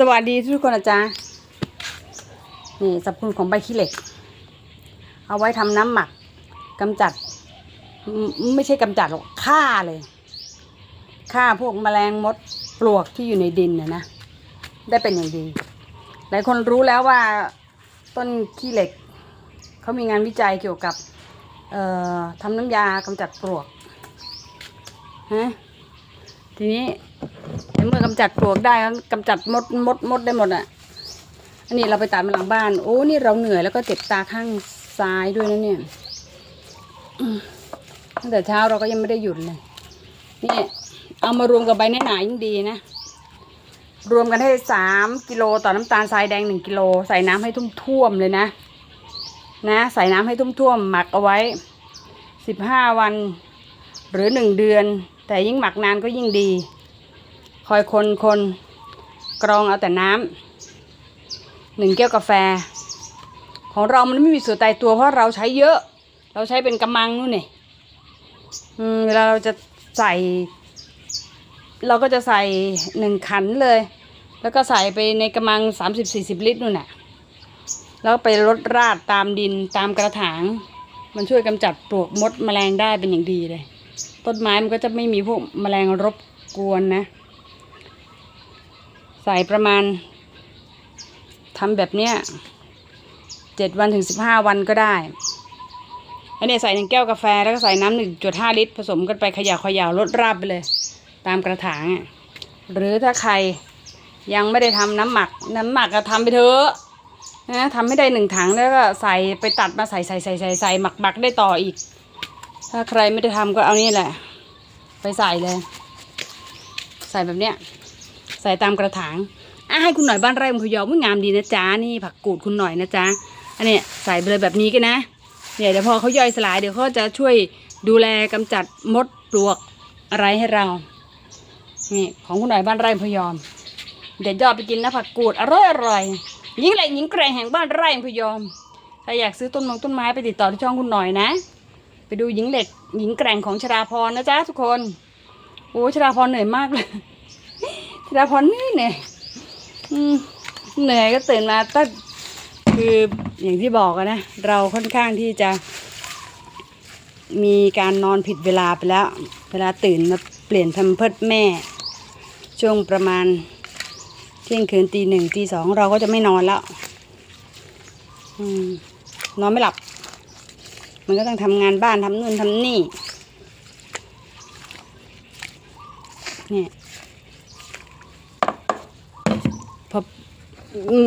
สวัสดีทุกคนนะจ๊ะนี่สรรพคุณของใบขี้เหล็ก เอาไว้ทำน้ำหมักกำจัด ไม่ใช่กำจัดหรอกฆ่าเลยฆ่าพวกแมลงมดปลวกที่อยู่ในดินนะนะได้เป็นอย่างดี หลายคนรู้แล้วว่าต้นขี้เหล็กเขามีงานวิจัยเกี่ยวกับเอ่อทำน้ำยากำจัดปลวกฮะทีนี้ เมื่อกำจัดปลวกได้แล้วกำจัดมดมดมดได้หมดอะอันนี้เราไปตัดมาหลังบ้าน โอ้นี่เราเหนื่อยแล้วก็เจ็บตาข้างซ้ายด้วยนะเนี่ยตั้งแต่เช้าเราก็ยังไม่ได้หยุดเลยนี่เอามารวมกับใบหนาๆยิ่งดีนะรวมกันให้สามกิโลต่อน้ำตาลทรายแดงหนึ่งกิโลใส่น้ำให้ท่วมๆเลยนะ นะ ใส่น้ำให้ท่วมๆหมักเอาไว้สิบห้าวัน หรือหนึ่งเดือน แต่ยิ่งหมักนานก็ยิ่งดี คอยคนคนกรองเอาแต่น้ำหนึ่งแก้วกาแฟ ของเรามันไม่มีส่วนตายตัวเพราะเราใช้เยอะ เราใช้เป็นกำมังนู่นนี่เวลาเราจะใส่ เราก็จะใส่หนึ่งขันเลย แล้วก็ใส่ไปในกระมังสามสิบสี่สิบลิตรนู่นน่ะแล้วไปรดราดตามดินตามกระถาง มันช่วยกำจัดปลวกมดแมลงได้เป็นอย่างดีเลย ต้นไม้มันก็จะไม่มีพวกแมลงรบกวนนะ ใส่ประมาณทำแบบเนี้ยเจ็ดวันถึงสิบห้าวันก็ได้ อันนี้ใส่หนึ่งแก้วกาแฟแล้วก็ใส่น้ำหนึ่งจุดห้าลิตร ผสมกันไปขยาเขย่าลดราบไปเลย ตามกระถางอะหรือถ้าใครยังไม่ได้ทำน้ำหมัก น้ำหมักก็ทำไปเถอะนะทำให้ได้หนึ่งถังแล้วก็ใส่ไปตัดมาใส่ใส่ใส่ใส่ใส่หมักหมักได้ต่ออีก ถ้าใครไม่ได้ทำก็เอานี่แหละ ไปใส่เลย ใส่แบบเนี้ย ใส่ตามกระถางอะให้คุณหน่อยบ้านไร่มพยอมงามดีนะจ๊ะนี่ผักกูดคุณหน่อยนะจ๊ะอันนี้ใส่ไปเลยแบบนี้กันนะเนี่ยเดี๋ยวพอเขาย่อยสลายเดี๋ยวเขาจะช่วยดูแลกำจัดมดปลวกอะไรให้เรานี่ของคุณหน่อยบ้านไร่พยอม เดี๋ยวยอดไปกินนะผักกูดอร่อยอร่อยหญิงแหล่งหญิงแกร่งแห่งบ้านไร่พยอมถ้าอยากซื้อต้นมงต้นไม้ไปติดต่อที่ช่องคุณหน่อยนะ ไปดูหญิงเหล็กหญิงแกร่งของชราพรนะจ๊ะทุกคน โอ้ชราพรเหนื่อยมากเลย ชราพรนื่เนื่ยเหนื่อยก็ตื่นมาตั้งคืออย่างที่บอกนะ เราค่อนข้างที่จะมีการนอนผิดเวลาไปแล้ว เวลาตื่นมาเปลี่ยนแพมเพิดแม่ ช่วงประมาณเที่ยงคืนตีหนึ่งตีสองเราก็จะไม่นอนแล้วอนอนไม่หลับ มันก็ต้องทำงานบ้านทำนู่นทำนี่เนี่ย พอ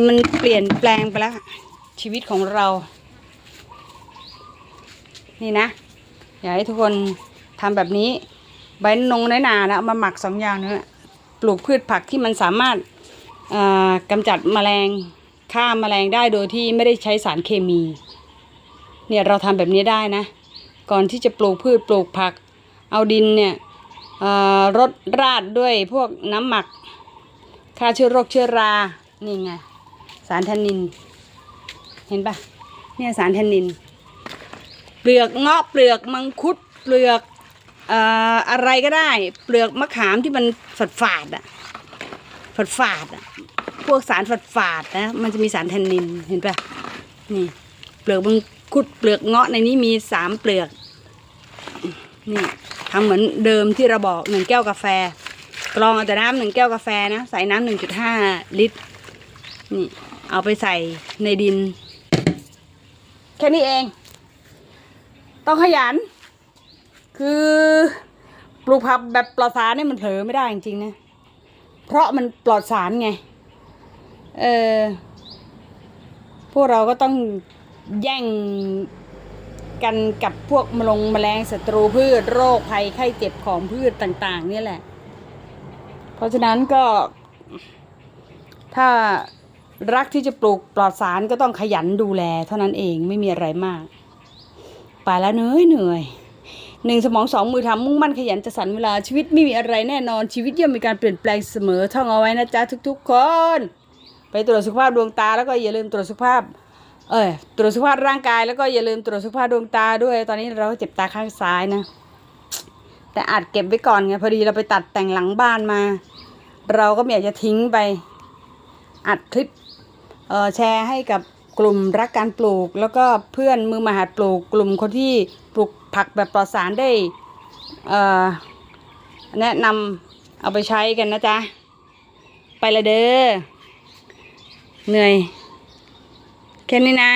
มันเปลี่ยนแปลงไปแล้ว ชีวิตของเรา นี่นะ อยากให้ทุกคนทำแบบนี้ ใบนงน้อยนานะมาหมักสองอย่างนี้ปลูกพืชผักที่มันสามารถกำจัดแมลงฆ่าแมลงได้โดยที่ไม่ได้ใช้สารเคมี เนี่ยเราทำแบบนี้ได้นะ ก่อนที่จะปลูกพืชปลูกผัก เอาดินเนี่ยรดราดด้วยพวกน้ำหมัก ฆ่าเชื้อโรคเชื้อรา นี่ไง สารแทนนิน เห็นปะเนี่ยสารแทนนิน เปลือกเงาะเปลือกมังคุดเปลือกเอ่ออะไรก็ได้ เปลือกมะขามที่มันฝาดฝาดๆอะฝาดฝาดๆอะพวกสารฝาดฝาดนะ มันจะมีสารแทนนินเห็นปะนี่ เปลือกมังคุดเปลือกเงาะในนี้มีสามเปลือก นี่ทำเหมือนเดิมที่เราบอกหนึ่งแก้วกาแฟ กรองเอาแต่น้ำหนึ่งแก้วกาแฟนะ ใส่น้ำหนึ่งจุดห้าลิตร นี่ เอาไปใส่ในดิน แค่นี้เอง ต้องขยัน คือปลูกผักแบบปลอดสารเนี่ยมันเผลอไม่ได้จริงๆนะ เพราะมันปลอดสารไง เออ พวกเราก็ต้องแย่งกันกับพวกมลงแมลงศัตรูพืชโรคภัยไข้เจ็บของพืชต่าง ๆ นี่แหละ เพราะฉะนั้นก็ถ้ารักที่จะปลูกปลอดสารก็ต้องขยันดูแล เท่านั้นเองไม่มีอะไรมาก ไปแล้วเหนื่อยเหนื่อยหนึ่งสมองสองมือทำมุ่งมั่นขยันจะสรรเวลาชีวิตไม่มีอะไรแน่นอนชีวิตย่อมมีการเปลี่ยนแปลงเสมอท่องเอาไว้นะจ๊ะทุก ๆ คน ไปตรวจสุขภาพดวงตาแล้วก็อย่าลืมตรวจสุขภาพเอ้ยตรวจสุขภาพร่างกายแล้วก็อย่าลืมตรวจสุขภาพดวงตาด้วย ตอนนี้เราเจ็บตาข้างซ้ายนะ แต่อาจเก็บไว้ก่อนไงพอดีเราไปตัดแต่งหลังบ้านมา เราก็ไม่อยากจะทิ้งไป อัดคลิปแชร์ให้กับกลุ่มรักการปลูก แล้วก็เพื่อนมือมาหัดปลูก กลุ่มคนที่ปลูกผักแบบปลอดสารได้เอแนะนำเอาไปใช้กันนะจ๊ะ ไปละเด้อเหนื่อยแค่นี้นะ